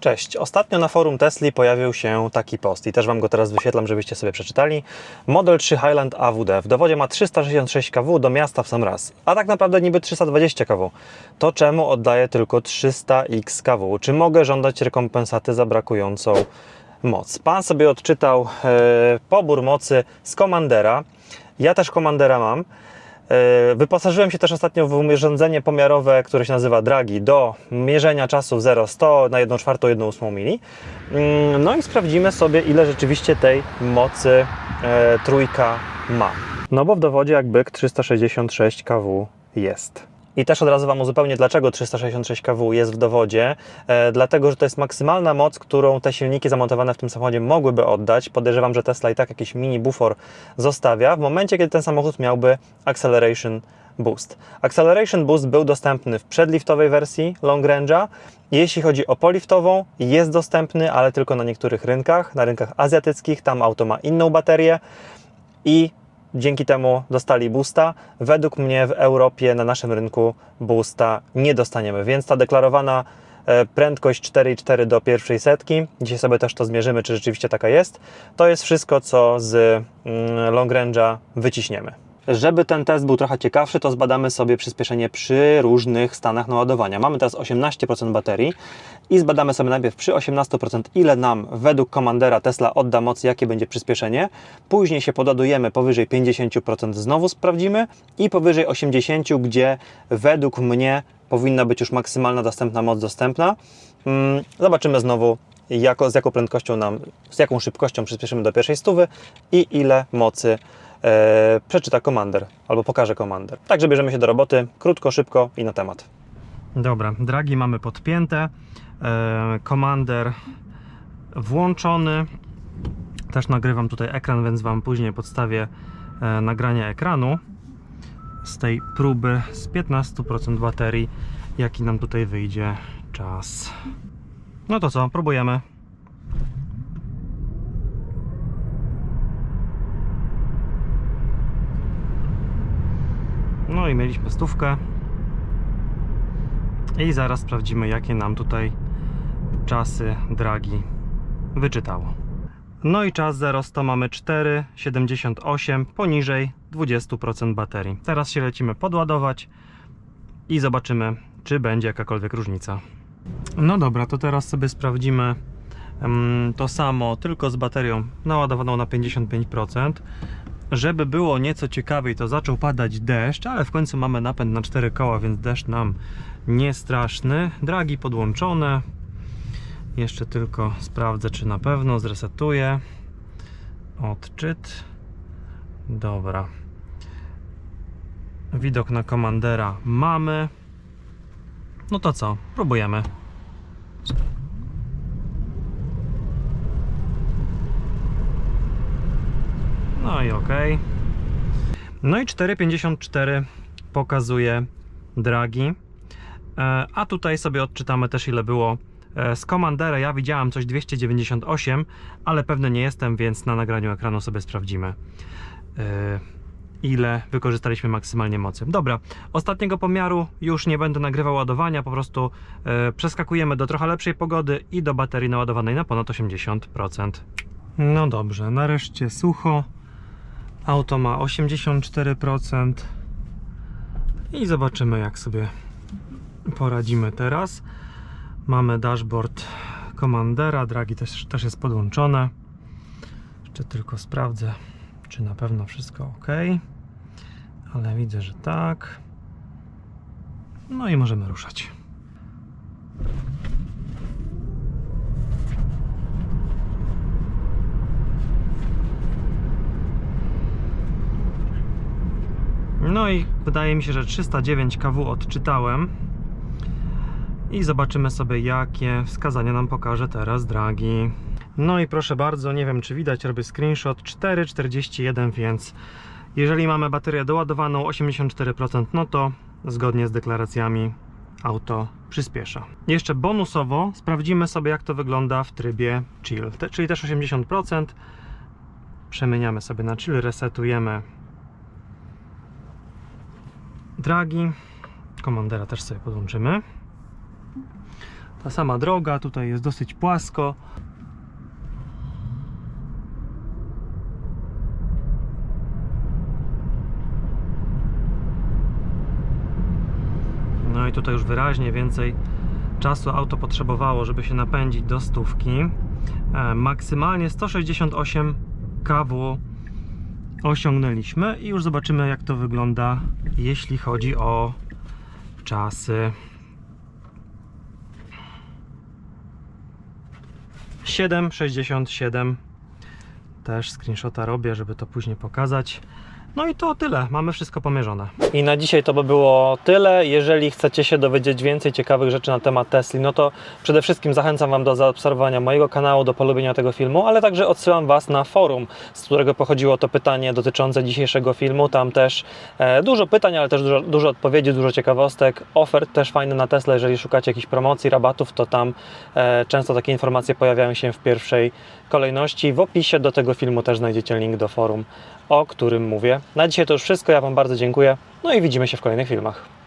Cześć. Ostatnio na forum Tesli pojawił się taki post i też Wam go teraz wyświetlam, żebyście sobie przeczytali. Model 3 Highland AWD w dowodzie ma 366 kW do miasta w sam raz, a tak naprawdę niby 320 kW. To czemu oddaje tylko 300 x kW? Czy mogę żądać rekompensaty za brakującą moc? Pan sobie odczytał e, pobór mocy z Commandera. Ja też Commandera mam. E, Wyposażyłem się też ostatnio w urządzenie pomiarowe, które się nazywa Dragi, do mierzenia czasu 0-100 na 1 czwartą, 1 ósmą mili. Mm, No i sprawdzimy sobie, ile rzeczywiście tej mocy e, trójka ma. No bo w dowodzie jak byk 366 kW jest. I też od razu Wam uzupełnię, dlaczego 366 kW jest w dowodzie. E, dlatego, że to jest maksymalna moc, którą te silniki zamontowane w tym samochodzie mogłyby oddać. Podejrzewam, że Tesla i tak jakiś mini bufor zostawia w momencie, kiedy ten samochód miałby Acceleration Boost. Acceleration Boost był dostępny w przedliftowej wersji Long Range'a. Jeśli chodzi o poliftową, jest dostępny, ale tylko na niektórych rynkach, na rynkach azjatyckich. Tam auto ma inną baterię i dzięki temu dostali boosta. Według mnie w Europie na naszym rynku boosta nie dostaniemy, więc ta deklarowana e, prędkość 4,4 do pierwszej setki, dzisiaj sobie też to zmierzymy, czy rzeczywiście taka jest, to jest wszystko, co z mm, long range'a wyciśniemy. Żeby ten test był trochę ciekawszy, to zbadamy sobie przyspieszenie przy różnych stanach naładowania. Mamy teraz 18% baterii i zbadamy sobie najpierw przy 18%, ile nam według komandera Tesla odda mocy, jakie będzie przyspieszenie. Później się podładujemy powyżej 50%, znowu sprawdzimy i powyżej 80%, gdzie według mnie powinna być już maksymalna dostępna moc dostępna. Mm, Zobaczymy znowu, jako, z jaką prędkością nam, z jaką szybkością przyspieszymy do pierwszej stówy i ile mocy e, przeczyta komander albo pokaże komander. Także bierzemy się do roboty, krótko, szybko i na temat. Dobra, dragi mamy podpięte, e, komander włączony. Też nagrywam tutaj ekran, więc Wam później podstawię e, nagranie ekranu z tej próby z 15% baterii, jaki nam tutaj wyjdzie czas. No to co, próbujemy. No i mieliśmy stówkę. I zaraz sprawdzimy, jakie nam tutaj czasy dragi wyczytało. No i czas 0-100 mamy 4,78 poniżej 20% baterii. Teraz się lecimy podładować i zobaczymy, czy będzie jakakolwiek różnica. No dobra, to teraz sobie sprawdzimy to samo, tylko z baterią naładowaną na 55%. Żeby było nieco ciekawiej, to zaczął padać deszcz, ale w końcu mamy napęd na 4 koła, więc deszcz nam nie straszny. Dragi podłączone. Jeszcze tylko sprawdzę, czy na pewno zresetuję. Odczyt. Dobra. Widok na komandera mamy. No to co? Próbujemy. No i ok. No i 4,54 pokazuje dragi. E, A tutaj sobie odczytamy też ile było e, z Commandera. Ja widziałem coś 298, ale pewny nie jestem, więc na nagraniu ekranu sobie sprawdzimy e, ile wykorzystaliśmy maksymalnie mocy. Dobra, ostatniego pomiaru już nie będę nagrywał ładowania, po prostu e, przeskakujemy do trochę lepszej pogody i do baterii naładowanej na ponad 80%. No dobrze, nareszcie sucho. Auto ma 84% i zobaczymy jak sobie poradzimy teraz. Mamy dashboard Commandera, dragi też, też jest podłączone. Jeszcze tylko sprawdzę, czy na pewno wszystko ok. Ale widzę, że tak. No i możemy ruszać. No i wydaje mi się, że 309 kW odczytałem. I zobaczymy sobie, jakie wskazania nam pokaże teraz dragi. No i proszę bardzo, nie wiem czy widać, robię screenshot 4,41, więc jeżeli mamy baterię doładowaną 84%, no to zgodnie z deklaracjami auto przyspiesza. Jeszcze bonusowo sprawdzimy sobie, jak to wygląda w trybie chill, te, czyli też 80%. Przemieniamy sobie na chill, resetujemy dragi. Komandera też sobie podłączymy. Ta sama droga, tutaj jest dosyć płasko. I tutaj już wyraźnie więcej czasu auto potrzebowało, żeby się napędzić do stówki. E, Maksymalnie 168 kW osiągnęliśmy i już zobaczymy jak to wygląda jeśli chodzi o czasy. 7,67 też screenshota robię, żeby to później pokazać. No i to tyle, mamy wszystko pomierzone. I na dzisiaj to by było tyle. Jeżeli chcecie się dowiedzieć więcej ciekawych rzeczy na temat Tesli, no to przede wszystkim zachęcam Wam do zaobserwowania mojego kanału, do polubienia tego filmu, ale także odsyłam Was na forum, z którego pochodziło to pytanie dotyczące dzisiejszego filmu. Tam też e, dużo pytań, ale też dużo, dużo odpowiedzi, dużo ciekawostek, ofert też fajne na Tesla. Jeżeli szukacie jakichś promocji, rabatów, to tam e, często takie informacje pojawiają się w pierwszej kolejności. W opisie do tego filmu też znajdziecie link do forum, o którym mówię. Na dzisiaj to już wszystko. Ja Wam bardzo dziękuję. No i widzimy się w kolejnych filmach.